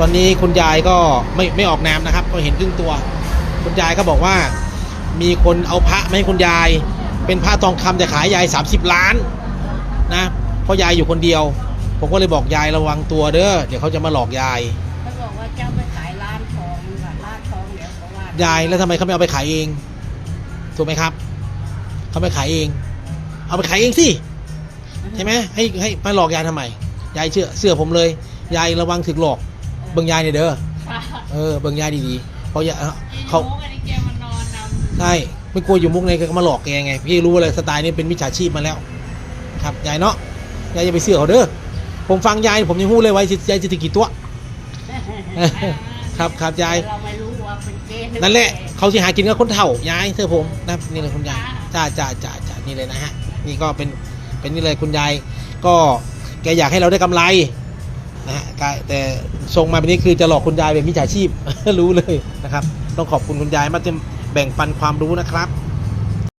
ตอนนี้คุณยายก็ไม่ไม่ออกนามนะครับก็เห็นครึ่งตัว คุณยายก็บอกว่า มีคนเอาพระมาให้คุณยาย เป็นพระทองคำแต่ขายยาย 30 ล้านนะเพราะยายอยู่คนเดียว ผมก็เลยบอกยายระวังตัวเด้อเดี๋ยวเขาจะมาหลอกยายเขาบอกว่าเจ้าไปขายร้านทองค่ะร้านทองเดี๋ยวเขาว่ายายแล้วทำไมเขาไม่เอาไปขายเอง ถูกไหมครับเขาไม่ขายเอง เอาไปขายเองสิใช่ไหมให้ให้มาหลอกยายทำไมยายเชื่อเชื่อผมเลย ยายระวังถึกหลอก เบิ่งยายเนี่ยเด้อค่ะเออเบิ่งยายดีๆเพราะยายเขาโอ้กันนี้แกมานอนนำใช่ไม่กลัวอยู่มุกในก็มาหลอกแกไงพี่รู้เลยสไตล์นี้เป็นมิจฉาชีพมาแล้ว ครับยายเนาะยายอย่าไปเชื่อเขาเด้อผมฟังยายผมยังพูดเลยไว้สิยายจะถึงกี่ตัวครับครับยายเราไม่รู้ว่าเป็นเกย์นั่นแหละเขาสิหากินกับคนเฒ่ายายเธอผมนะนี่เลยคุณยายจ้าจ้าจ้าจ้านี่เลยนะฮะนี่ก็เป็นเป็นนี่เลยคุณยายก็แกอยากให้เราได้กำไร นะฮะแต่ส่งมาแบบนี้คือจะหลอกคุณยายเป็นมิจฉาชีพรู้เลยนะครับ ต้องขอบคุณคุณยายมาจะแบ่งปันความรู้นะครับ